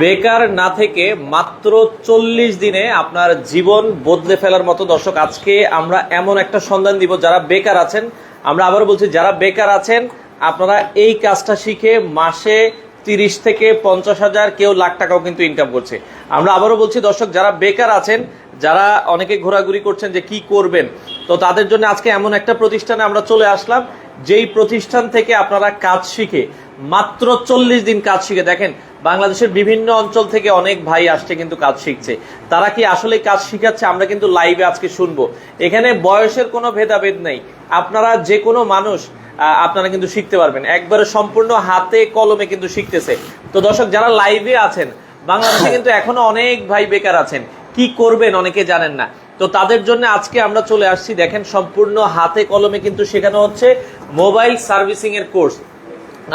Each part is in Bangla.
বেকার না থেকে মাত্র চল্লিশ দিনে আপনার জীবন বদলে ফেলার মতো। দর্শক, আজকে আমরা এমন একটা সন্ধান দিব, যারা বেকার আছেন। আমরা আবারও বলছি, যারা বেকার আছেন, আপনারা এই কাজটা শিখে মাসে তিরিশ থেকে পঞ্চাশ হাজার, কেউ লাখ টাকাও কিন্তু ইনকাম করছে। আমরা আবারও বলছি, দর্শক, যারা বেকার আছেন, যারা অনেকে ঘোরাঘুরি করছেন যে কি করবেন, তো তাদের জন্য আজকে এমন একটা প্রতিষ্ঠানে আমরা চলে আসলাম, যেই প্রতিষ্ঠান থেকে আপনারা কাজ শিখে মাত্র চল্লিশ দিন কাজ শিখে। দেখেন, বাংলাদেশের বিভিন্ন অঞ্চল থেকে অনেক ভাই আসছে কিন্তু কাজ শিখছে। তারা কি আসলে কাজ শিখাচ্ছে? আমরা কিন্তু লাইভে আজকে শুনব। এখানে বয়সের কোনো ভেদাভেদ নেই। আপনারা যে কোনো মানুষ আপনারা কিন্তু শিখতে পারবেন। একবারে সম্পূর্ণ হাতে, কলমে কিন্তু শিখতেছে। তো দর্শক, যারা লাইভে আছেন, বাংলাদেশে কিন্তু এখনও অনেক ভাই বেকার আছেন। কি করবেন অনেকে জানেন না। তো তাদের জন্য আজকে আমরা চলে আসছি। দেখেন, সম্পূর্ণ হাতে, কলমে কিন্তু শেখানো হচ্ছে মোবাইল সার্ভিসিং এর কোর্স।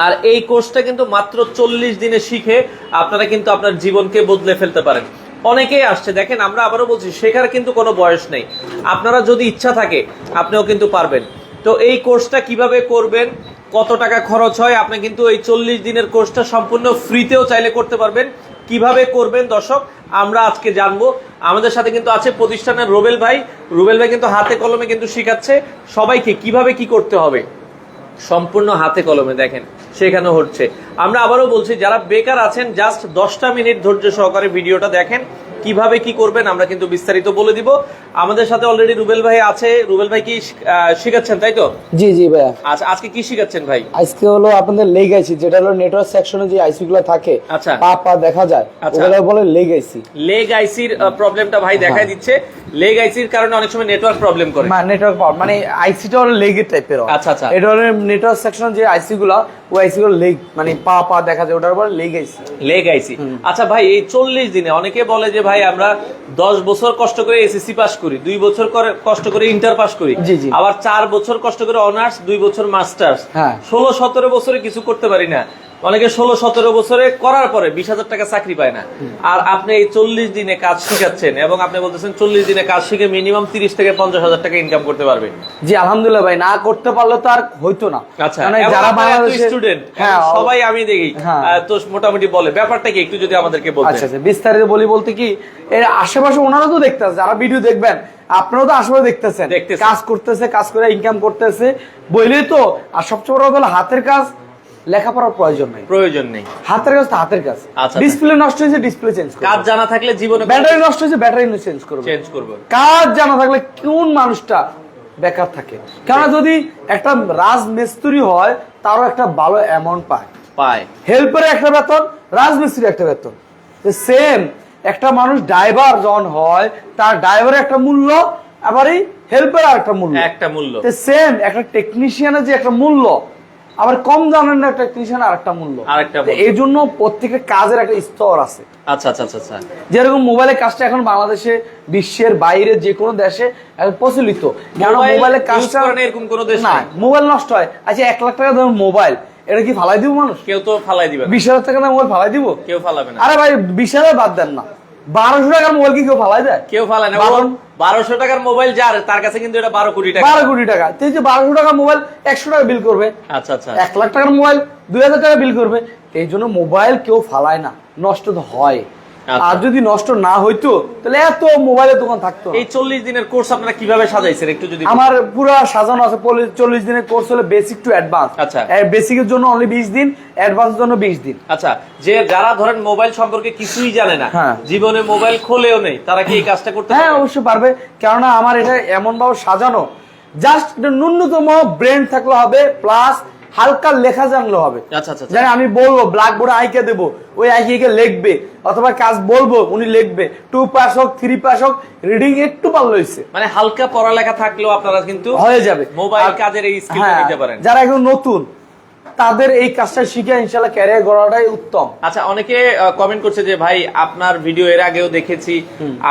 আর এই কোর্সটা কিন্তু মাত্র চল্লিশ দিনে শিখে আপনারা কিন্তু আপনার জীবনকে বদলে ফেলতে পারেন। অনেকেই আসছে, দেখেন আমরা আবারও বলছি, শেখার কিন্তু কোনো বয়স নেই। আপনারা যদি ইচ্ছা থাকে, আপনিও কিন্তু পারবেন। তো এই কোর্সটা কীভাবে করবেন, কত টাকা খরচ হয়, আপনি কিন্তু এই চল্লিশ দিনের কোর্সটা সম্পূর্ণ ফ্রিতেও চাইলে করতে পারবেন। কীভাবে করবেন, দর্শক, আমরা আজকে জানব। আমাদের সাথে কিন্তু আছে প্রতিষ্ঠানের রুবেল ভাই। রুবেল ভাই কিন্তু হাতে কলমে কিন্তু শিখাচ্ছে। সবাইকে কীভাবে কি করতে হবে? সম্পূর্ণ হাতে কলমে, দেখেন। শেখানো হচ্ছে। আমরা আবারও বলছি, যারা বেকার আছেন জাস্ট দশটা মিনিট ধৈর্য সহকারে ভিডিওটা দেখেন। কীভাবে কি করবেন আমরা কিন্তু বিস্তারিত বলে দিব। আমাদের সাথে অলরেডি রুবেল ভাই আছে। রুবেল ভাই কি শিখাচ্ছেন তাই তো? জি জি ভাইয়া। আচ্ছা আজকে কি শিখাচ্ছেন ভাই? আজকে হলো আপনাদের লেগ আইসি যেটা হলো নেটওয়ার্ক সেকশনে যে আইসি গুলো থাকে আচ্ছা। পা পা দেখা যায় আচ্ছা। ওগুলো বলে লেগ আইসি লেগ আইসির প্রবলেমটা ভাই দেখাই দিচ্ছে। লেগ আইসির কারণে অনেক সময় নেটওয়ার্ক প্রবলেম করে। মানে নেটওয়ার্ক মানে আইসিটা হলো লেগের টাইপের আচ্ছা, আচ্ছা। এটা হলো নেটওয়ার্ক সেকশন যে আইসি গুলো ওই আইসি গুলো লেগ মানে পা পা দেখা যায় ওটার বলে লেগ আইসি লেগ আইসি আচ্ছা ভাই এই চল্লিশ দিনে অনেকে বলে যে ভাই আমরা দশ বছর কষ্ট করে এসএসসি পাস করি দুই বছর করে কষ্ট করে ইন্টার পাস করি। আবার চার বছর কষ্ট করে অনার্স দুই বছর মাস্টার্স হ্যাঁ। ষোলো সতেরো বছরে কিছু করতে পারি না অনেকে ষোলো সতেরো বছরে করার পরে বিশ হাজার টাকা চাকরি পায় না। আর আপনি এই চল্লিশ দিনে কাজ শিখাচ্ছেন এবং আপনি বলতেছেন চল্লিশ দিনে কাজ শিখে মিনিমাম তিরিশ থেকে পঞ্চাশ হাজার টাকা ইনকাম করতে পারবে। জি আলহামদুলিল্লাহ ভাই না করতে পারলে তো আর হইতো না। আচ্ছা মানে যারা আপনারা স্টুডেন্ট হ্যাঁ সবাই আমি দেখি। হ্যাঁ। তো মোটামুটি বলে। ব্যাপারটা কি একটু যদি আমাদেরকে বলতেন। আচ্ছা আচ্ছা বিস্তারিত বলি বলতে কি এর আশেপাশে ওনারা তো দেখতেছে যারা ভিডিও দেখবেন আপনারাও তো আশেপাশে দেখতেছেন। দেখতেছি। কাজ করতেছে কাজ করে ইনকাম করতেছে। বইলেই তো আর সবচেয়ে বড় কথা হলো হাতের কাজ লেখাপড়ার প্রয়োজন নাই। প্রয়োজন নেই। হাতের কাজ হাতের কাজ। আচ্ছা। ডিসপ্লে নষ্ট হয়েছে ডিসপ্লে চেঞ্জ করবে। কাজ জানা থাকলে জীবনে ব্যাটারি নষ্ট হয়েছে ব্যাটারি চেঞ্জ করবে। চেঞ্জ করব। কাজ জানা থাকলে কোন মানুষটা বেকার থাকে? কারণ যদি একটা রাজমিস্ত্রি হয় তারও একটা ভালো অ্যামাউন্ট পায়। পায়। হেল্পারে একটা বেতন রাজমিস্ত্রি একটা বেতন। সেম একটা মানুষ ড্রাইভার জন হয় তার ড্রাইভারের একটা মূল্য আবার এই হেল্পার একটা মূল্য। একটা মূল্য। সেম একটা টেকনিশিয়ানের যে একটা মূল্য আবার কম জানেন না টেকনিশিয়ান আর একটা মূল্য। আরেকটা এই জন্য প্রত্যেকের কাজের একটা স্তর আছে। আচ্ছা আচ্ছা আচ্ছা আচ্ছা। যেরকম মোবাইলের কাজটা এখন বাংলাদেশে বিশ্বের বাইরে যে কোনো দেশে প্রচলিত। মোবাইল মোবাইলের কাজটা এরকম কোনো দেশ না নাই। মোবাইল নষ্ট হয়। আচ্ছা এক লাখ টাকা ধরুন মোবাইল এটা কি ফালাই দিব মানুষ? কেউ তো ফালাই দিবে না। বিশ হাজার টাকা মোবাইল ফালাই দিব? কেউ ফালাবে না। আরে ভাই বিশ হাজার বাদ দেন না। বারোশো টাকার মোবাইল কি কেউ ফালাই যায় কেউ ফালায় না। বারো- বারোশো? টাকার মোবাইল যার তার কাছে কিন্তু এটা বারো কোটি টাকা। বারো কোটি টাকা। তুই যে বারোশো টাকার মোবাইল একশো টাকা বিল করবে। আচ্ছা আচ্ছা। এক লাখ টাকার মোবাইল দুই হাজার টাকা বিল করবে। এই জন্য মোবাইল কেউ ফালায় না। নষ্ট তো হয়। আর যদি নষ্ট না হইতো তাহলে এত মোবাইলের দোকান থাকতো এই চল্লিশ দিনের কোর্স আপনারা কীভাবে সাজাইছেন একটু যদি আমার পুরো সাজানো আছে চল্লিশ দিনের কোর্স হলে বেসিক টু অ্যাডভান্স আচ্ছা। বেসিকের জন্য অনলি বিশ দিন অ্যাডভান্সের জন্য বিশ দিন। আচ্ছা যে যারা ধরেন মোবাইল সম্পর্কে কিছুই জানে না হ্যাঁ। জীবনে মোবাইল খোলেও নেই তারা কি এই কাজটা করতে হ্যাঁ অবশ্যই পারবে কেননা আমার এটা এমন ভাবে সাজানো জাস্ট ন্যূনতম ব্রেন থাকলে হবে প্লাস হালকা লেখা জানলে হবে। আচ্ছা আচ্ছা আচ্ছা। জানে আমি বলব ব্ল্যাক বোর্ডে আইকে দেবো ওই আইকে লিখবে অথবা কাজ বলব উনি লিখবে। টু পাস হোক থ্রি পাস হোক রিডিং একটু ভালো হয়েছে মানে হালকা পড়ালেখা থাকলেও আপনারা কিন্তু হয়ে যাবে। মোবাইল কাজের এই স্কিল হ্যাঁ, নিতে পারেন। যারা এখন নতুন তাদের এই কাজটা শিখে ইনশাল্লাহ ক্যারিয়ার গড়াটাই উত্তম। আচ্ছা অনেকে কমেন্ট করছে যে ভাই আপনার ভিডিও এর আগেও দেখেছি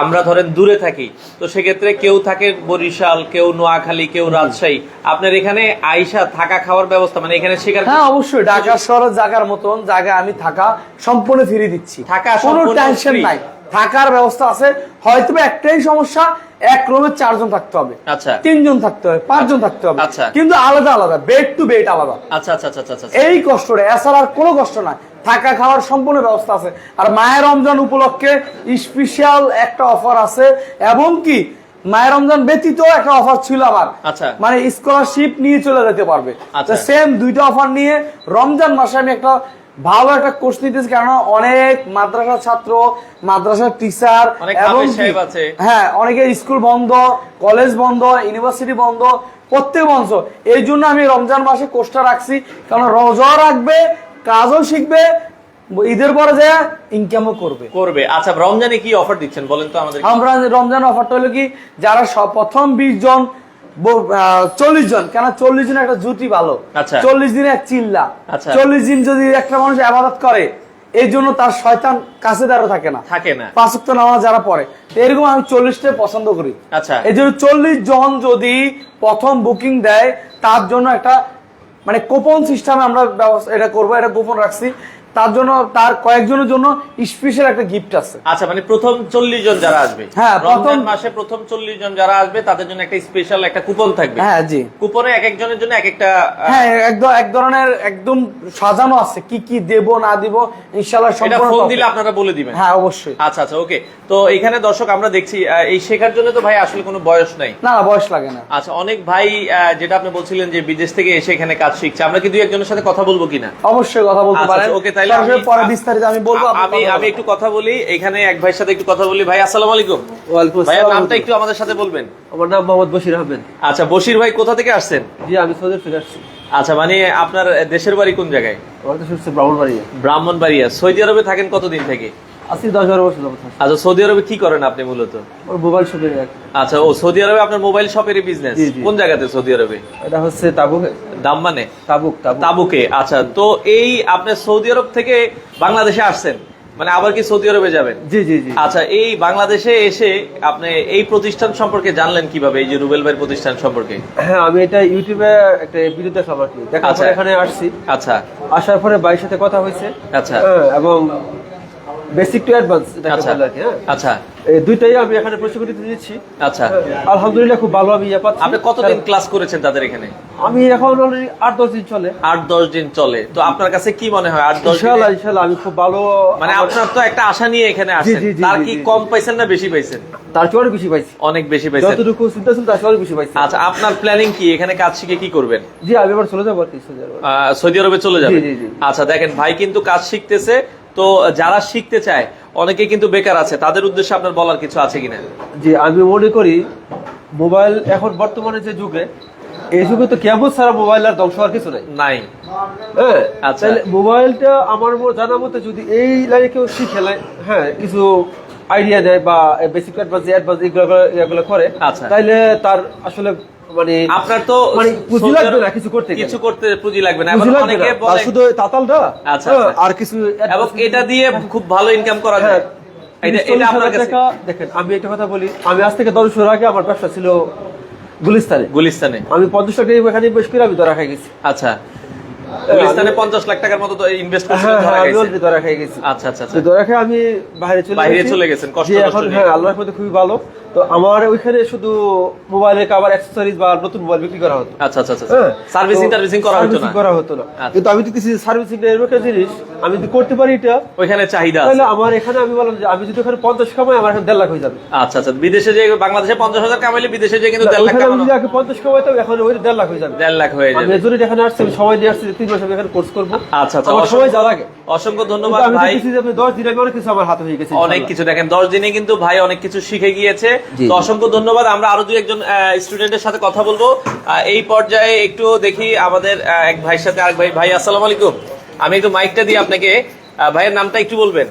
আমরা ধরেন দূরে থাকি। তো সেক্ষেত্রে কেউ থাকে বরিশাল কেউ নোয়াখালী কেউ রাজশাহী। আপনার এখানে আইসা থাকা খাওয়ার ব্যবস্থা মানে এখানে শেখার হ্যাঁ অবশ্যই। ঢাকা শহরের জায়গার মতন জায়গা আমি থাকা সম্পূর্ণ ফ্রি দিচ্ছি। থাকা কোনো টেনশন নাই। থাকার ব্যবস্থা আছে। হয়তো একটাই সমস্যা এক রুমে চারজন থাকতে হবে। আচ্ছা। তিনজন থাকতে হবে পাঁচজন থাকতে হবে। আচ্ছা। কিন্তু আলাদা আলাদা বেড টু বেড আলাদা। আচ্ছা আচ্ছা আচ্ছা আচ্ছা আচ্ছা। এই কষ্টটা এছাড়া আর কোনো কষ্ট নাই। থাকা খাওয়ার সম্পূর্ণ ব্যবস্থা আছে। আর মায়ের রমজান উপলক্ষে স্পেশাল একটা অফার আছে। এবং কি মায়ের রমজান ব্যতীত একটা অফার ছিল আবার। আচ্ছা। মানে স্কলারশিপ নিয়ে চলে যেতে পারবে। আচ্ছা। সেম দুইটা অফার নিয়ে রমজান মাসে আমি একটা ভালো একটা কোর্স নিতেছি কারণ অনেক মাদ্রাসা ছাত্র মাদ্রাসার টিচার এবং। হ্যাঁ অনেকে স্কুল বন্ধ কলেজ বন্ধ ইউনিভার্সিটি বন্ধ প্রত্যেক বন্ধ। এই জন্য আমি রমজান মাসে কোর্সটা রাখছি। কারণ রোজাও রাখবে কাজও শিখবে ঈদের পরে যে ইনকামও করবে। করবে। আচ্ছা রমজানে কি অফার দিচ্ছেন? বলেন তো আমাদের আমরা রমজান অফারটা হলো কি যারা সব- প্রথম বিশ জন চল্লিশ জন। কেন? চল্লিশ জন একটা জুটি ভালো। আচ্ছা। চল্লিশ দিনে এক চিল্লা। আচ্ছা। চল্লিশ দিন যদি একটা মানুষ আবাদত করে এই জন্য তার শয়তান কাছে দ্বারা থাকে না। থাকে না। পাঁচ ওয়াক্ত নামাজ যারা পড়ে এরকম আমি চল্লিশটা পছন্দ করি। আচ্ছা। এই জন্য চল্লিশ জন যদি প্রথম বুকিং দেয় তার জন্য একটা মানে কোপন সিস্টেমে আমরা এটা করব এটা গোপন রাখছি। তার জন্য তার কয়েকজনের জন্য স্পেশাল একটা গিফট আছে। আচ্ছা মানে প্রথম চল্লিশ জন যারা আসবে। হ্যাঁ, প্রথম- মাসে প্রথম চল্লিশ জন যারা আসবে তাদের জন্য একটা স্পেশাল একটা কুপন থাকবে। হ্যাঁ জি। কুপনে এক একজনের জন্য এক একটা হ্যাঁ একদম এক ধরনের একদম সাজানো আছে। কি কি দেব না দিব ইনশাল্লাহ এটা সম্পূর্ণ ফোন দিলে আপনারা বলে দিবেন। হ্যাঁ অবশ্যই। আচ্ছা আচ্ছা ওকে তো এখানে দর্শক আমরা দেখছি এই শেখার জন্য তো ভাই আসলে কোনো বয়স নাই। না না বয়স লাগে না। আচ্ছা অনেক ভাই যেটা আপনি বলছিলেন যে বিদেশ থেকে এসে এখানে কাজ শিখছে আমরা কি দুই একজনের সাথে কথা বলব কিনা? অবশ্যই কথা বলতে আচ্ছা, পারেন। আচ্ছা, তাইলে পরে বিস্তারিত আমি বলব আমি আমি একটু কথা বলি এখানে এক ভাইয়ের সাথে একটু কথা বলি। ভাই আসসালামু আলাইকুম। ভাইয়ের নামটা একটু আমাদের সাথে বলবেন। আমার নাম মোহাম্মদ বশির আহমেদ। আচ্ছা বশির ভাই কোথা থেকে আসছেন? জি আমি সৌদি ফিরে আসছি। আচ্ছা মানে আপনার দেশের বাড়ি কোন জায়গায়? আমার দেশ হচ্ছে ব্রাহ্মণবাড়িয়া। ব্রাহ্মণবাড়িয়া। সৌদি আরবে থাকেন কতদিন থেকে? আশি দশ বারো বছর আচ্ছা সৌদি আরবে কি করেন আপনি মূলত? ওর মোবাইল শপের আচ্ছা ও সৌদি আরবে আপনার মোবাইল শপেরই বিজনেস। কোন জায়গাতে সৌদি আরবে? এটা হচ্ছে তাবুক। দাম মানে? তাবুক তাবুক। আচ্ছা। তো এই আপনি সৌদি আরব থেকে বাংলাদেশে আসছেন? মানে আবার কি সৌদি আরবে যাবেন? জি জি জি। আচ্ছা এই বাংলাদেশে এসে আপনি এই প্রতিষ্ঠান সম্পর্কে জানলেন কীভাবে? এই যে রুবেল ভাইয়ের প্রতিষ্ঠান সম্পর্কে? হ্যাঁ আমি এটা ইউটিউবে একটা ভিডিও দেখলাম আর কি। দেখার আচ্ছা। পরে এখানে আসছি। আচ্ছা। আসার পরে ভাইয়ের সাথে কথা হয়েছে। আচ্ছা। হ্যাঁ, এবং বেসিক টু অ্যাডভান্স আচ্ছা। হ্যাঁ। আচ্ছা। এই দুইটাই আমি এখানে প্রশিক্ষণ দিচ্ছি আচ্ছা। আলহামদুলিল্লাহ খুব ভালো আমি ইয়ে পাচ্ছি। আপনি কতদিন ক্লাস করেছেন তাদের এখানে? আমি এখন অলরেডি দিন চলে। দিন চলে। তো আপনার কাছে কি মনে হয় আমি খুব ভালো মানে আপনার তো একটা আশা নিয়ে এখানে আসেন তার কি কম পাইছেন না বেশি পাইছেন? তার চেয়ে অনেক বেশি পাইছি। অনেক বেশি পাইছেন। যতটুকু চিন্তা ছিল তার চেয়ে অনেক বেশি পাইছি। আচ্ছা আপনার প্ল্যানিং কি? এখানে কাজ শিখে কি করবেন? জি আমি এবার চলে যাব সৌদি আরবে। আহ, সৌদি আরবে চলে যাবেন। আচ্ছা দেখেন ভাই কিন্তু কাজ শিখতেছে তো যারা শিখতে চায় অনেকে কিন্তু বেকার আছে তাদের উদ্দেশ্যে আপনার বলার কিছু আছে কিনা? জি আমি মনে করি মোবাইল এখন বর্তমানে যে যুগে এই যুগে তো কেমন ছাড়া মোবাইল আর ধ্বংস হওয়ার কিছু নাই। নাই। হ্যাঁ আচ্ছা। মোবাইলটা আমার জানা মতে যদি এই লাইনে কেউ শিখে হ্যাঁ কিছু আইডিয়া দেয় বা বেসিক অ্যাডভান্স অ্যাডভান্স এগুলো এগুলো করে আচ্ছা। তাইলে তার আসলে মানে আপনার তো মানে পুঁজি লাগবে না কিছু করতে কিছু করতে পুঁজি লাগবে না। অনেকে বলে শুধু তাতালটা? আচ্ছা, হ্যাঁ, আচ্ছা। আর কিছু এবং এটা দিয়ে খুব ভালো ইনকাম করা হ্যাঁ, যায় টাকা দেখেন আমি একটা কথা বলি আমি আজ থেকে দশ বছর আগে আমার ব্যবসা ছিল গুলিস্তানে। গুলিস্তানে। আমি পঞ্চাশ টাকা এখানে বেশ করে আমি ধরা খাই গেছি। আচ্ছা। গুলিস্তানে পঞ্চাশ লাখ টাকার মতো ইনভেস্ট হ্যাঁ হ্যাঁ ধরা আমি গেছে। আচ্ছা আচ্ছা আচ্ছা। ধরা আমি বাইরে চলে বাইরে চলে গেছেন, কষ্ট এখন হ্যাঁ আল্লাহর মধ্যে খুবই ভালো। তো আমার ওইখানে শুধু মোবাইলের অ্যাক্সেসরিজ বা নতুন মোবাইল বিক্রি করা হতো। আচ্ছা আচ্ছা আচ্ছা হ্যাঁ, সার্ভিসিং টার্ভিসিং করা হতো না? করা হতো না। আচ্ছা। কিন্তু আমি তো কিছু সার্ভিসিং এর একটা জিনিস আমি যদি করতে পারি এটা ওইখানে চাহিদা তাহলে আমার এখানে আমি বললাম যে আমি যদি ওখানে পঞ্চাশ কামাই আমার এখানে দেড় লাখ হয়ে যাবে। আচ্ছা আচ্ছা বিদেশে যে বাংলাদেশে পঞ্চাশ হাজার কামাইলে বিদেশে যে কিন্তু দেড় লাখ আমি আগে কামাইতাম এখন ওই দেড় লাখ হয়ে যাবে। দেড় লাখ হয়ে আমি যাবে। এজন্য এখানে আসছি আমি সময় দিয়ে আসছি তিন মাস আমি এখানে কোর্স করব। আচ্ছা আচ্ছা আমার সময় যা লাগে। অসংখ্য ধন্যবাদ ভাই। যে আপনি দশ দিন অনেক কিছু আমার হাতে হয়ে গেছে অনেক কিছু দেখেন। দশ দিনে কিন্তু ভাই অনেক কিছু শিখে গিয়েছে। তো অসংখ্য ধন্যবাদ। আমরা আরও দুই একজন স্টুডেন্টের সাথে কথা বলব। এই পর্যায়ে একটু দেখি আমাদের এক ভাইয়ের সাথে আরেক ভাই। ভাই আসসালামু আলাইকুম। আমি একটু মাইকটা দিই আপনাকে ভাইয়ের নামটা একটু বলবেন।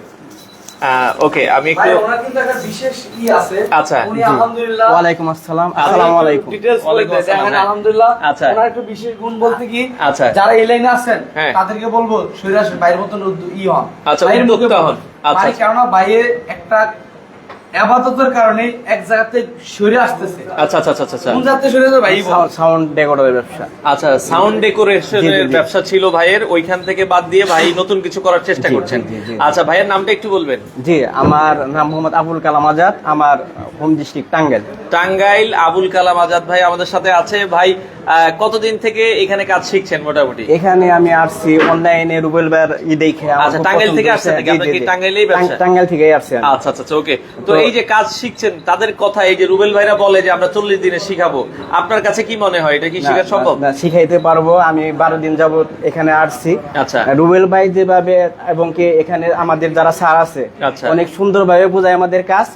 ওকে আমি একটু ওনার কিন্তু একটা বিশেষ ই আছে। আচ্ছা, আলহামদুলিল্লাহ ওয়ালাইকুম আসসালাম। আচ্ছা, আসসালামু আলাইকুম। ডিটেইলস হ্যাঁ। আলহামদুলিল্লাহ আচ্ছা। ওনার একটু বিশেষ গুণ বলতে কি আচ্ছা। যারা এই লাইনে আছেন হ্যাঁ। তাদেরকে বলব শরীর আসে বাইরের মতন ই হন। আচ্ছা, উদ্যোক্তা হন। আচ্ছা। কেননা বাইরে একটা আবাদতের কারণে এক জায়গাতে শরীর আসতেছে। আচ্ছা আচ্ছা আচ্ছা আচ্ছা। কোন জাতীয় শরীর ভাই সাউন্ড ডেকোরের ব্যবসা। আচ্ছা সাউন্ড ডেকোরেশনের। ব্যবসা ছিল ভাইয়ের ওইখান থেকে বাদ দিয়ে ভাই নতুন কিছু করার চেষ্টা করছেন। আচ্ছা ভাইয়ের নামটা একটু বলবেন। জি আমার নাম মোহাম্মদ আবুল কালাম আজাদ আমার হোম ডিস্ট্রিক্ট টাঙ্গাইল। টাঙ্গাইল আবুল কালাম আজাদ ভাই আমাদের সাথে আছে। ভাই কতদিন থেকে এখানে কাজ শিখছেন মোটামুটি এখানে আমি আসছি অনলাইনে রুবেল বার ই দেখে আচ্ছা, টাঙ্গাইল থেকে আসছেন নাকি? টাঙ্গাইলেই ব্যবসা? টাঙ্গাইল থেকেই আসছি। আচ্ছা আচ্ছা ওকে তো তো- এই যে কাজ শিখছেন তাদের কথা এই যে রুবেল ভাইরা বলে যে আমরা চল্লিশ দিনে শিখাবো আপনার কাছে কি মনে হয় এটা কি শেখা সম্ভব না, শিখাইতে পারব আমি বারো দিন যাবত এখানে আসছি আচ্ছা। রুবেল ভাই যেভাবে এবং কি এখানে আমাদের যারা স্যার আছে আচ্ছা। অনেক সুন্দরভাবে বোঝায় আমাদের কাজ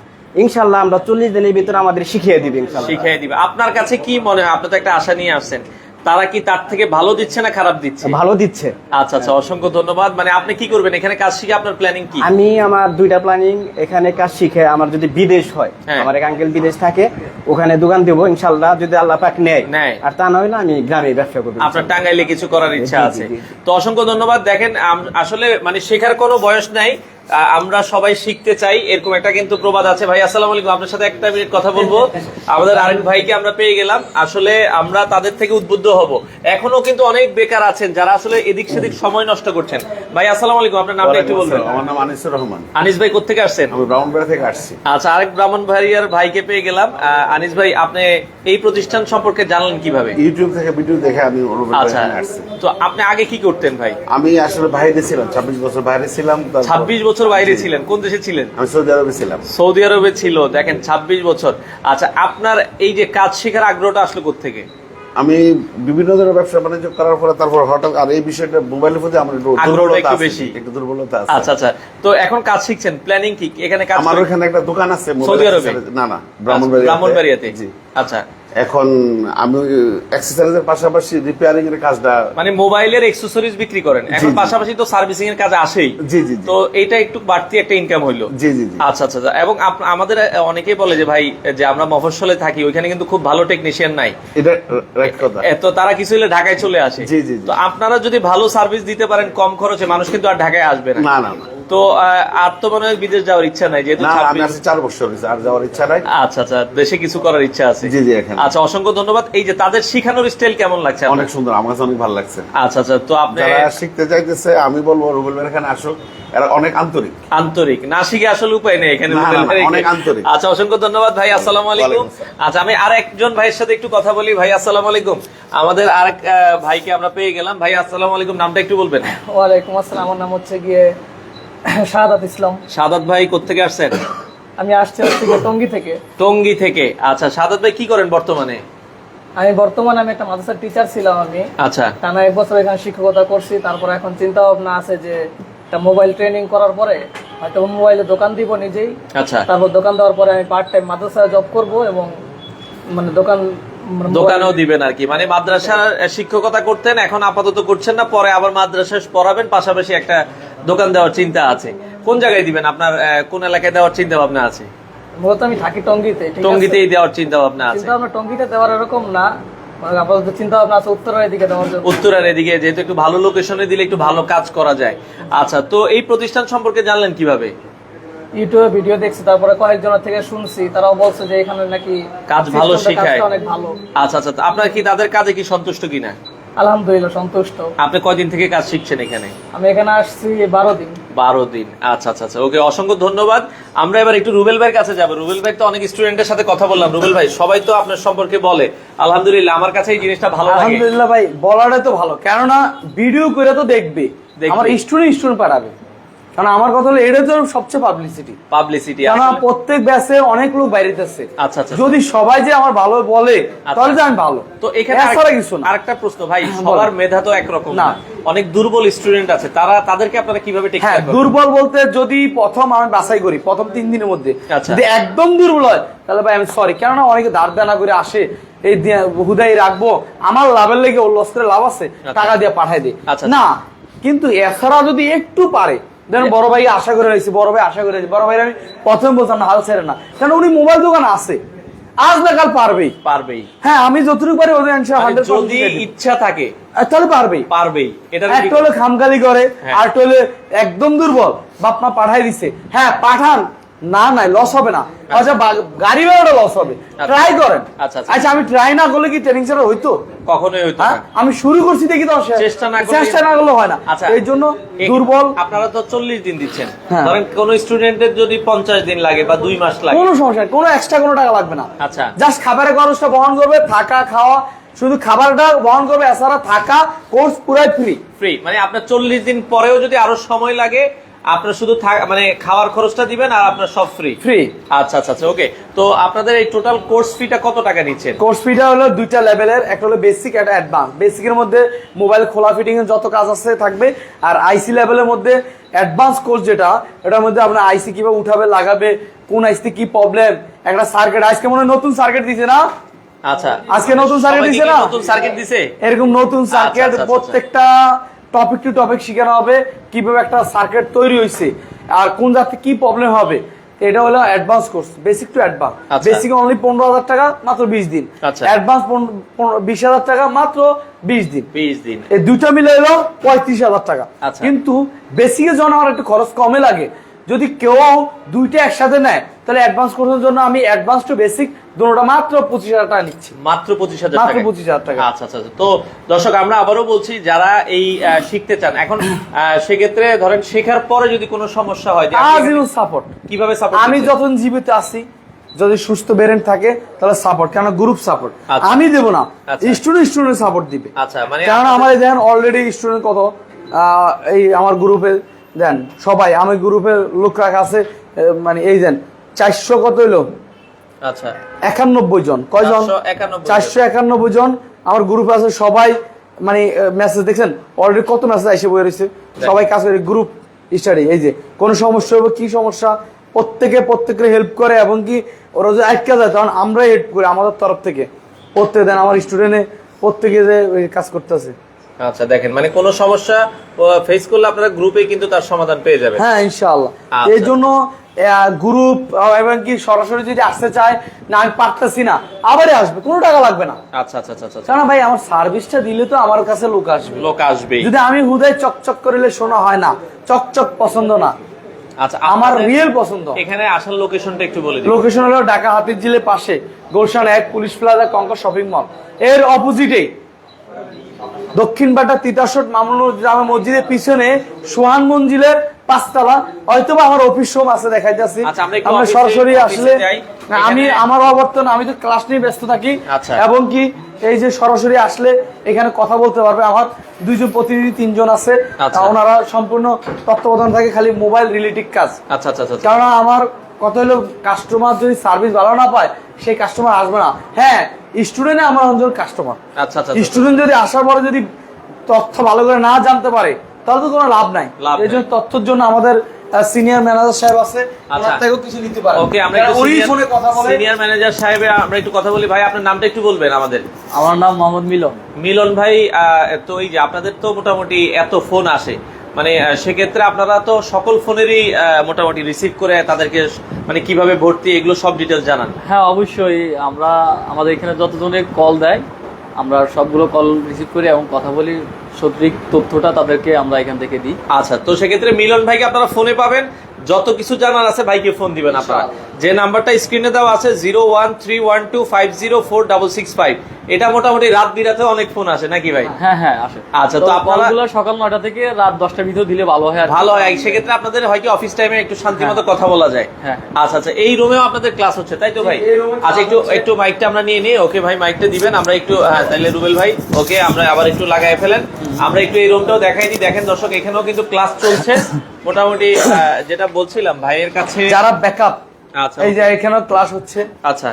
ইনশাল্লাহ আমরা চল্লিশ দিনের ভিতরে আমাদের শিখিয়ে দিবে শিখিয়ে দিবে। আপনার কাছে কি মনে হয়? আপনি তো একটা আশা নিয়ে আসছেন। তারা কি তার থেকে ভালো দিচ্ছে না খারাপ দিচ্ছে? ভালো দিচ্ছে। আচ্ছা আচ্ছা অসংখ্য ধন্যবাদ। মানে আপনি কি করবেন? এখানে কাজ শিখে আপনার প্ল্যানিং কি? আমি আমার দুইটা প্ল্যানিং এখানে কাজ শিখে আমার যদি বিদেশ হয় হ্যাঁ। আমার এক আঙ্কেল বিদেশ থাকে ওখানে দোকান দেবো ইনশাল্লাহ যদি আল্লাহ পাক নেয়। আর তা নয় না আমি গ্রামে ব্যবসা করব। আপনার টাঙ্গাইলে কিছু করার ইচ্ছা আছে। তো অসংখ্য ধন্যবাদ। দেখেন আসলে মানে শেখার কোনো বয়স নাই। আমরা সবাই শিখতে চাই এরকম একটা কিন্তু প্রবাদ আছে। ভাই আসসালামু আলাইকুম আপনার সাথে একটা মিনিট কথা বলব। আমাদের আরেক ভাইকে আমরা পেয়ে গেলাম। আসলে আমরা তাদের থেকে উদ্বুদ্ধ হব। এখনও কিন্তু অনেক বেকার আছেন যারা আসলে এদিক সেদিক সময় নষ্ট করছেন। ভাই আসসালামু আলাইকুম আপনার নামটা একটু বলবেন। আমার নাম আনিসুর রহমান। আনিস ভাই কোথেকে আসছেন? আমি ব্রাউনবাড়ি থেকে আসছি। আচ্ছা আরেক ব্রাহ্মণ ভাইয়ার ভাইকে পেয়ে গেলাম। আহ, আনিস ভাই আপনি এই প্রতিষ্ঠান সম্পর্কে জানলেন কীভাবে? ইউটিউব থেকে ভিডিও দেখে আমি আচ্ছা তো আপনি আগে কি করতেন ভাই? আমি আসলে বাইরে ছিলাম ছাব্বিশ বছর বাইরে ছিলাম ছাব্বিশ বছর বাইরে ছিলেন? কোন দেশে ছিলেন? আমি সৌদি আরবে ছিলাম। সৌদি আরবে ছিল দেখেন ২৬ বছর। আচ্ছা আপনার এই যে কাজ শেখার আগ্রহটা আসলো থেকে আমি বিভিন্ন ধরনের ব্যবসা বাণিজ্য করার পরে তারপর হঠাৎ আর এই বিষয়টা মোবাইলের প্রতি আমার একটু আগ্রহটা একটু বেশি। একটু দুর্বলতা আছে। আচ্ছা আচ্ছা। তো এখন কাজ শিখছেন প্ল্যানিং কি? এখানে কাজ আমার ওখানে একটা দোকান আছে সৌদি আরবে? না না ব্রাহ্মণবাড়িয়াতে। ব্রাহ্মণবাড়িয়াতে। জি। আচ্ছা এখন আমি এক্সারসাইজের পাশাপাশি রিপেয়ারিং এর কাজটা মানে মোবাইলের এক্সেসরিজ বিক্রি করেন। এখন পাশাপাশি তো সার্ভিসিং এর কাজ আসেই। জি, জি। তো এইটা একটু বাড়তি একটা ইনকাম হইল। জি জি আচ্ছা আচ্ছা আচ্ছা। এবং আমাদের অনেকেই বলে যে ভাই যে আমরা মফস্বলে থাকি ওইখানে কিন্তু খুব ভালো টেকনিশিয়ান নাই। এটা রাইট কথা। এ, তো তারা কিছু হলে ঢাকায় চলে আসে। জি, জি। তো আপনারা যদি ভালো সার্ভিস দিতে পারেন কম খরচে মানুষ কিন্তু আর ঢাকায় আসবে না না না। তো আর তো মনে হয় বিদেশ যাওয়ার ইচ্ছা নাই যেহেতু না আমি 26 আসছি চার বছর আর যাওয়ার ইচ্ছা নাই। আচ্ছা আচ্ছা দেশে কিছু করার ইচ্ছা আছে। জি, জি, এখানে। আচ্ছা অসংখ্য ধন্যবাদ। এই যে তাদের শিখানোর স্টাইল কেমন লাগছে অনেক সুন্দর আমার কাছে অনেক ভালো লাগছে। আচ্ছা আচ্ছা তো আপনি যারা শিখতে চাইতেছে আমি বলব রুবেল ভাইয়ের এখানে আসো। এরা অনেক আন্তরিক। আন্তরিক। না শিখে আসলে উপায় নেই এখানে ভাই- অনেক আন্তরিক। আচ্ছা অসংখ্য ধন্যবাদ ভাই আসসালামু আলাইকুম। আচ্ছা আমি আর একজন ভাইয়ের সাথে একটু কথা বলি। ভাই আসসালামু আলাইকুম। আমাদের আরেক ভাইকে আমরা পেয়ে গেলাম। ভাই আসসালামু আলাইকুম। নামটা একটু বলবেন। ওয়ালাইকুম আসসালাম। আমার নাম হচ্ছে গিয়ে শাহাদাত ইসলাম। সাদাত ভাই কোথেকে আসছেন? আমি আসছি হচ্ছে টঙ্গী থেকে। টঙ্গী থেকে। আচ্ছা সাদাত ভাই কি করেন বর্তমানে? আমি বর্তমানে আমি একটা মাদ্রাসার টিচার ছিলাম আমি। আচ্ছা। টানা এক বছর এখানে শিক্ষকতা করছি তারপর এখন চিন্তা ভাবনা আছে যে একটা মোবাইল ট্রেনিং করার পরে হয়তো মোবাইলে দোকান দিব নিজেই। আচ্ছা। তারপর দোকান দেওয়ার পরে আমি পার্ট টাইম মাদ্রাসায় জব করব এবং মানে দোকান মানে দোকানেও দিবেন আর কি। মানে মাদ্রাসার শিক্ষকতা করতেন এখন আপাতত করছেন না পরে আবার মাদ্রাসায় পড়াবেন পাশাপাশি একটা দোকান দেওয়ার চিন্তা আছে। কোন জায়গায় দিবেন? আপনার কোন এলাকায় দেওয়ার চিন্তা ভাবনা আছে? মূলত আমি থাকি টঙ্গীতে? টঙ্গিতেই দেওয়ার চিন্তা ভাবনা আছে। চিন্তা ভাবনা টঙ্গীতে দেওয়ার এরকম না। চিন্তা ভাবনা আছে উত্তরের দিকে উত্তরার এদিকে যেহেতু একটু ভালো লোকেশনে দিলে একটু ভালো কাজ করা যায়। আচ্ছা তো এই প্রতিষ্ঠান সম্পর্কে জানলেন কীভাবে? ইউটিউবে ভিডিও দেখছি তারপরে কয়েকজনের থেকে শুনছি। তারাও বলছে যে এখানে নাকি কাজ ভালো শেখায়। অনেক ভালো। আচ্ছা আচ্ছা আপনার কি তাদের কাজে কি সন্তুষ্ট কিনা? আলহামদুলিল্লাহ সন্তুষ্ট। আপনি কয়দিন থেকে কাজ শিখছেন এখানে? আমি এখানে আসছি বারো দিন। বারো দিন। আচ্ছা আচ্ছা আচ্ছা। ওকে অসংখ্য ধন্যবাদ। আমরা এবার একটু রুবেল ভাইয়ের কাছে যাব। রুবেল ভাই তো অনেক স্টুডেন্টের সাথে কথা বললাম। রুবেল ভাই সবাই তো আপনার সম্পর্কে বলে। আলহামদুলিল্লাহ আমার কাছে এই জিনিসটা ভালো লাগে। আলহামদুলিল্লাহ ভাই বলাটা তো ভালো। কেননা ভিডিও করে তো দেখবে। দেখবে। আমার স্টুডেন্ট স্টুডেন্ট পাঠাবে। কারণ আমার কথা হলো এটা তো সবচেয়ে পাবলিসিটি পাবলিসিটি কেননা প্রত্যেক ব্যাচে অনেক লোক বাইরেতেছে আচ্ছা, আচ্ছা। যদি সবাই যে আমার ভালো বলে তাহলে আমি ভালো। তো এখানে কিছু না। আরেকটা প্রশ্ন ভাই হ্যাঁ, সবার মেধা তো একরকম না। অনেক দুর্বল স্টুডেন্ট আছে তারা তাদেরকে আপনারা কীভাবে টেক হ্যাঁ দুর্বল বলতে যদি প্রথম আমি বাছাই করি প্রথম তিন দিনের মধ্যে আচ্ছা। যদি একদম দুর্বল হয় তাহলে ভাই আমি সরি কেননা অনেকে দাঁড় দানা করে আসে এই হুদাই রাখব আমার লাভের লেগে ওর লস লাভ আছে টাকা দিয়ে পাঠাই দিই আচ্ছা। না কিন্তু এছাড়া যদি একটু পারে দেন বড় ভাই আশা করে রয়েছে বড় ভাই আশা করে রয়েছে বড় ভাই আমি প্রথমে বলতাম না হাল ছেড়ে না। কারণ উনি মোবাইল দোকান আছে আজ না কাল পারবেই। পারবেই। হ্যাঁ আমি যতটুকু পারি ওদের মানে যদি ইচ্ছা থাকে তাহলে পারবেই। পারবেই। এটা একটা হলো খামখালি করে আর একটা হলো একদম দুর্বল। বাপ মা পাঠাই দিছে। হ্যাঁ পাঠান। না নাই লস হবে না। আচ্ছা। গাড়ি ভাড়াটা লস হবে। আচ্ছা। ট্রাই করেন। আচ্ছা, আচ্ছা। আচ্ছা। আমি ট্রাই না করলে কি ট্রেনিং ছাড়া হইতো? কখনোই হইতো হ্যাঁ না আমি শুরু করছি দেখি তো চেষ্টা না চেষ্টা না করলে হয় না। আচ্ছা। এই জন্য দুর্বল। আপনারা তো চল্লিশ দিন দিচ্ছেন। হ্যাঁ। ধরেন কোন স্টুডেন্টের যদি পঞ্চাশ দিন লাগে বা দুই মাস লাগে। কোনো সমস্যা কোনো এক্সট্রা কোনো টাকা লাগবে না। আচ্ছা। জাস্ট খাবারের খরচটা বহন করবে থাকা খাওয়া শুধু খাবারটা বহন করবে এছাড়া থাকা কোর্স পুরাই ফ্রি ফ্রি মানে আপনার চল্লিশ দিন পরেও যদি আরও সময় লাগে আপনার শুধু মানে খাওয়ার খরচটা দিবেন আর আপনার সব ফ্রি ফ্রি আচ্ছা আচ্ছা আচ্ছা ওকে তো আপনাদের এই টোটাল কোর্স ফিটা কত টাকা নিচ্ছেন? কোর্স ফিটা হলো দুইটা লেভেলের একটা হলো বেসিক একটা অ্যাডভান্স বেসিকের মধ্যে মোবাইল খোলা ফিটিং এর যত কাজ আছে থাকবে আর আইসি লেভেলের মধ্যে অ্যাডভান্স কোর্স যেটা এটার মধ্যে আপনার আইসি কীভাবে উঠাবে লাগাবে কোন আইসিতে কি প্রবলেম একটা সার্কিট আজকে মনে হয় নতুন সার্কিট দিছে না? আচ্ছা। আজকে নতুন সার্কিট দিছে না? নতুন সার্কিট দিছে? এরকম নতুন সার্কিট আচ্ছা, আচ্ছা, প্রত্যেকটা টপিক টু টপিক শেখানো হবে কীভাবে একটা সার্কিট তৈরি হয়েছে আর কোন জাতি কি প্রবলেম হবে এটা হলো advance course basic to advance আচ্ছা। বেসিক অনলি পনেরো হাজার টাকা মাত্র বিশ দিন আচ্ছা। অ্যাডভান্স বিশ হাজার টাকা মাত্র বিশ দিন বিশ দিন এই দুইটা মিলে এলো পঁয়ত্রিশ হাজার টাকা আচ্ছা। কিন্তু বেসিকে যখন আমার একটু খরচ কমে লাগে যদি কেউ দুইটা একসাথে নেয় তাহলে অ্যাডভান্স কোর্সের জন্য আমি অ্যাডভান্স টু বেসিক দুটোটা মাত্র পঁচিশ হাজার টাকা নিচ্ছি মাত্র পঁচিশ হাজার মাত্র টাকা 25,000 টাকা। আচ্ছা আচ্ছা আচ্ছা। তো দর্শক আমরা আবারও বলছি যারা এই শিখতে চান এখন সেক্ষেত্রে ধরেন শেখার পরে যদি কোনো সমস্যা হয় আজীবন সাপোর্ট কীভাবে সাপোর্ট আমি যখন জীবিত আছি যদি সুস্থ বেরেন থাকে তাহলে সাপোর্ট কেন গ্রুপ সাপোর্ট। আমি দেবো না। স্টুডেন্ট স্টুডেন্ট সাপোর্ট দিবে আচ্ছা, মানে কারণ আমার দেখেন অলরেডি স্টুডেন্ট কত এই আমার গ্রুপে দেন সবাই আমি গ্রুপে লোক রাখা আছে মানে এই দেন চারশো কত হইল? আচ্ছা। একানব্বই জন। কয়জন? চারশো একানব্বই জন। আমার গ্রুপে আছে সবাই মানে মেসেজ দেখছেন? অলরেডি কত মেসেজ এসে বয়ে রয়েছে সবাই কাজ করে গ্রুপ স্টাডি এই যে কোন সমস্যা হবে কি সমস্যা? প্রত্যেকে প্রত্যেকের হেল্প করে এবং কি ওরা যদি আটকে যায় তখন আমরাই হেল্প করি আমাদের তরফ থেকে। প্রত্যেক দেন আমার স্টুডেন্টে প্রত্যেকে যে কাজ করতেছে। আচ্ছা দেখেন মানে কোনো সমস্যা ফেস করলে আপনারা গ্রুপে কিন্তু তার সমাধান পেয়ে যাবেন। হ্যাঁ ইনশাআল্লাহ। আচ্ছা। এই জন্য গ্রুপ এবং কি সরাসরি যদি আসতে চায় না আমি পারতেছি না আবারই আসবে কোনো টাকা লাগবে না। আচ্ছা আচ্ছা আচ্ছা আচ্ছা। কেন ভাই আমার সার্ভিসটা দিলে তো আমার কাছে লোক আসবে। লোক আসবে যদি আমি হুদায় চকচক করিলে শোনা হয় না চকচক পছন্দ না। আচ্ছা আমার আপনাদের রিয়েল পছন্দ। এখানে আসার লোকেশনটা একটু বলে দিন লোকেশন হলো ঢাকা হাতির জিলের পাশে গুলশান এক police plaza Concord shopping mall. এর অপোজিটে দক্ষিণ বাটা তিতাসট মামুনুর জামে মসজিদের পিছনে সোহান মঞ্জিলের পাঁচতলা হয়তো আমার অফিস রুম আছে আচ্ছা, আমরা সরাসরি আসলে আমি আমার অবর্তন আমি তো ক্লাস নিয়ে ব্যস্ত থাকি। আচ্ছা। এবং কি এই যে সরাসরি আসলে এখানে কথা বলতে পারবে আমার দুইজন প্রতিনিধি তিনজন আছে। আচ্ছা। ওনারা সম্পূর্ণ তত্ত্বাবধান থাকে খালি মোবাইল রিলেটিভ কাজ। আচ্ছা আচ্ছা আচ্ছা কারণ আমার কথা হলো কাস্টমার যদি সার্ভিস ভালো না পায় সেই কাস্টমার আসবে না। হ্যাঁ স্টুডেন্ট আমার অঞ্চল কাস্টমার আচ্ছা আচ্ছা। স্টুডেন্ট যদি আসার পরে যদি তথ্য ভালো করে না জানতে পারে তাহলে তো কোনো লাভ নাই। এই জন্য তথ্যের জন্য আমাদের সিনিয়র ম্যানেজার সাহেব আছে আচ্ছা। ওনার থেকেও কিছু নিতে পারে ওকে আমরা ফোনে কথা বলে। সিনিয়র ম্যানেজার সাহেব আমরা একটু কথা বলি। ভাই আপনার নামটা একটু বলবেন আমাদের। আমার নাম মোহাম্মদ মিলন। মিলন ভাই তো এই যে আপনাদের তো মোটামুটি এত ফোন আসে। মানে সেক্ষেত্রে আপনারা তো সকল ফোনেরই মোটামুটি রিসিভ করে তাদেরকে মানে কীভাবে ভর্তি এগুলো সব ডিটেলস জানান। হ্যাঁ অবশ্যই। আমরা আমাদের এখানে যতজনের কল দেয় আমরা সবগুলো কল রিসিভ করি এবং কথা বলি, সঠিক তথ্যটা তাদেরকে আমরা এখান থেকে দিই। আচ্ছা তো সেক্ষেত্রে মিলন ভাইকে আপনারা ফোনে পাবেন। যত কিছু জানার আছে ভাইকে ফোন দিবেন আপনারা। যে নাম্বারটা স্ক্রিনে দেওয়া আছে zero one three one two five zero four double six five. এটা মোটামুটি রাত বিরাতে অনেক ফোন আসে নাকি ভাই? হ্যাঁ হ্যাঁ আসে। আচ্ছা, তো আপনারা- কলগুলো সকাল নয়টা থেকে রাত দশটার ভিতর দিলে ভালো হয় কি। ভালো হয় সেক্ষেত্রে আপনাদের হয়তো অফিস টাইমে একটু শান্তি মতো কথা বলা যায়? হ্যাঁ। আচ্ছা আচ্ছা এই রুমেও আপনাদের ক্লাস হচ্ছে তাই তো ভাই? আচ্ছা একটু। একটু মাইকটা আমরা নিয়ে নিই। ওকে ভাই মাইকটা দিবেন। আমরা একটু হ্যাঁ তাহলে রুবেল ভাই ওকে আমরা আবার একটু লাগাই ফেলেন। আমরা একটু এই রুমটাও দেখাই দিই। দেখেন দর্শক এখানেও কিন্তু ক্লাস চলছে। মোটামুটি যেটা বলছিলাম ভাইয়ের কাছে যারা ব্যাকআপ আচ্ছা। এই যে এখানেও ক্লাস হচ্ছে। আচ্ছা।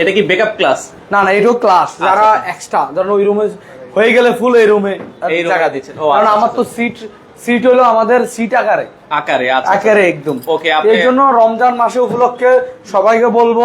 এটা কি বেকআপ ক্লাস না না এটাও ক্লাস যারা আচ্ছা। এক্সট্রা ধরুন ওই রুমে হয়ে গেলে ফুল এই রুমে জায়গা দিচ্ছেন। ও, কারণ আচ্ছা, আমার তো সিট সিট হলো আমাদের সিট আকারে। আকারে আচ্ছা আকারে একদম। ওকে আপনি এই জন্য রমজান মাসে উপলক্ষে সবাইকে বলব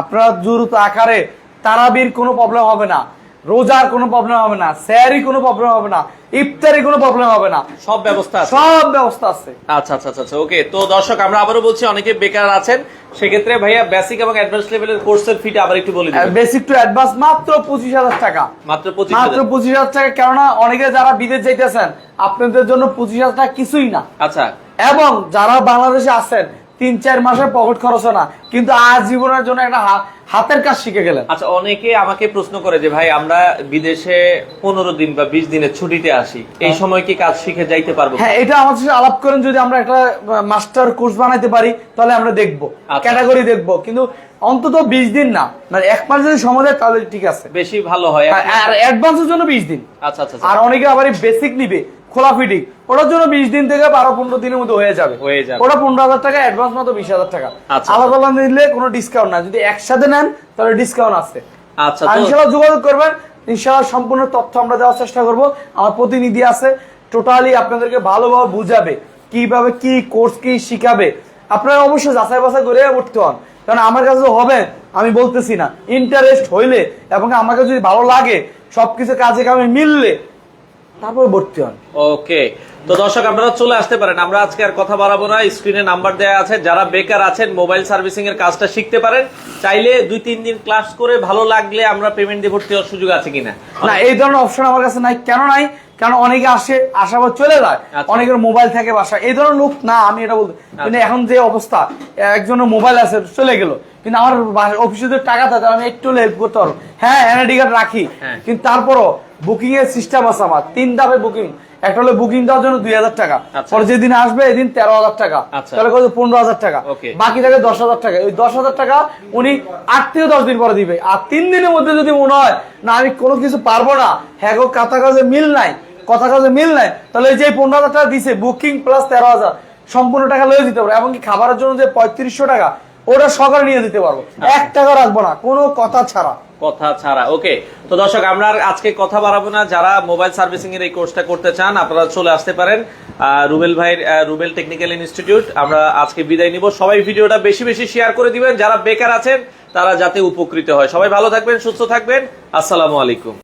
আপনারা দ্রুত আকারে তারাবির কোনো প্রবলেম হবে না। রোজার কোনো প্রবলেম হবে না স্যারি কোনো প্রবলেম হবে না ইফতারি কোনো প্রবলেম হবে না। সব ব্যবস্থা আছে? সব ব্যবস্থা আছে। আচ্ছা আচ্ছা আচ্ছা ওকে তো দর্শক আমরা আবারও বলছি অনেকে বেকার আছেন। সেক্ষেত্রে ভাইয়া বেসিক এবং অ্যাডভান্স লেভেলের কোর্সের ফিটা আবার একটু বলে বেসিক টু অ্যাডভান্স মাত্র পঁচিশ হাজার টাকা। মাত্র পঁচিশ মাত্র। পঁচিশ হাজার টাকা কেননা অনেকে যারা বিদেশ যাইতেছেন আপনাদের জন্য পঁচিশ হাজার টাকা কিছুই না। আচ্ছা। এবং যারা বাংলাদেশে আছেন তিন চার মাসের পকেট খরচ না। কিন্তু আজ জীবনের জন্য একটা হাতের কাজ শিখে গেলেন। আচ্ছা অনেকে আমাকে প্রশ্ন করে যে ভাই আমরা বিদেশে পনেরো দিন বা বিশ দিনের ছুটিতে আসি। এই সময় কি কাজ শিখে যাইতে পারব? হ্যাঁ এটা আমাদের সাথে আলাপ করেন যদি আমরা একটা মাস্টার কোর্স বানাইতে পারি তাহলে আমরা দেখব আচ্ছা। ক্যাটাগরি দেখব। কিন্তু অন্তত বিশ দিন না। মানে এক মাস যদি সময় দেয় তাহলে ঠিক আছে। বেশি ভালো হয়। আর- আর অ্যাডভান্সের জন্য বিশ দিন। আচ্ছা আচ্ছা আর অনেকে আবার বেসিক নিবে। খোলা ফিটিং। ওটার জন্য বিশ দিন থেকে বারো পনেরো দিনের মধ্যে হয়ে যাবে। হয়ে যাবে। ওটা পনেরো হাজার টাকা অ্যাডভান্স মতো বিশ হাজার টাকা। আচ্ছা। আলাদা আলাদা নিলে কোনো ডিসকাউন্ট না। যদি একসাথে নেন তাহলে ডিসকাউন্ট আছে। আচ্ছা ইনশাল্লাহ যোগাযোগ করবেন। ইনশাল্লাহ সম্পূর্ণ তথ্য আমরা দেওয়ার চেষ্টা করব। আমার প্রতিনিধি আছে। টোটালি আপনাদেরকে ভালোভাবে বুঝাবে। কীভাবে কি কোর্স কি শিখাবে। আপনারা অবশ্যই যাচাই বাছাই করে উঠতে হন। কারণ আমার কাছে হবে আমি বলতেছি না। ইন্টারেস্ট হইলে এবং আমাকে যদি ভালো লাগে সবকিছু কাজে কামে মিললে তারপরে ভর্তি হন। ওকে তো দর্শক আপনারা চলে আসতে পারেন। আমরা আজকে আর কথা বাড়াবো না। স্ক্রিনে নাম্বার দেওয়া আছে। যারা বেকার আছেন মোবাইল সার্ভিসিং এর কাজটা শিখতে পারেন। চাইলে দুই তিন দিন ক্লাস করে ভালো লাগলে আমরা পেমেন্ট দিয়ে ভর্তি হওয়ার সুযোগ আছে কিনা? না এই ধরনের অপশন আমার কাছে নাই। কেন নাই? কারণ অনেকে আসে আসার পর চলে যায়। আচ্ছা। অনেকের মোবাইল থাকে বাসা এই ধরনের লোক না আমি এটা বলতে কিন্তু এখন যে অবস্থা একজনের মোবাইল আছে চলে গেল। কিন্তু আমার অফিসে যদি টাকা থাকে আমি একটু হেল্প করতে পারব। হ্যাঁ এনআইডি কার্ড রাখি। হ্যাঁ। কিন্তু তারপরও বুকিং এর সিস্টেম আছে আমার। তিন ধাপে বুকিং একটা হলো বুকিং দেওয়ার জন্য দুই হাজার টাকা। আচ্ছা। পরে যেদিন আসবে এদিন তেরো হাজার টাকা। আচ্ছা। তাহলে কত? পনেরো হাজার টাকা। বাকি থাকে দশ হাজার টাকা। ওই দশ হাজার টাকা উনি আট থেকে দশ দিন পরে দিবে। আর তিন দিনের মধ্যে যদি মনে হয় না আমি কোনো কিছু পারব না হ্যাঁ গো কথা কাজে মিল নাই কথা কাজে মিল নাই তাহলে এই যে পনেরো হাজার টাকা দিছে বুকিং প্লাস তেরো হাজার সম্পূর্ণ টাকা লয়ে দিতে পারব এমনকি খাবারের জন্য যে পঁয়ত্রিশশো টাকা ওটা সকালে নিয়ে দিতে পারব। এক টাকা রাখব না কোনো কথা ছাড়া। কথা ছাড়া ওকে। তো দর্শক আমরা আজকে কথা বাড়াবো না। যারা মোবাইল সার্ভিসিং এর এই কোর্সটা করতে চান আপনারা চলে আসতে পারেন। রুবেল ভাইয়ের রুবেল টেকনিক্যাল ইনস্টিটিউট। আমরা আজকে বিদায় নিব। সবাই ভিডিওটা বেশি বেশি শেয়ার করে দিবেন। যারা বেকার আছেন তারা যাতে উপকৃত হয়। সবাই ভালো থাকবেন সুস্থ থাকবেন। আসসালামু আলাইকুম।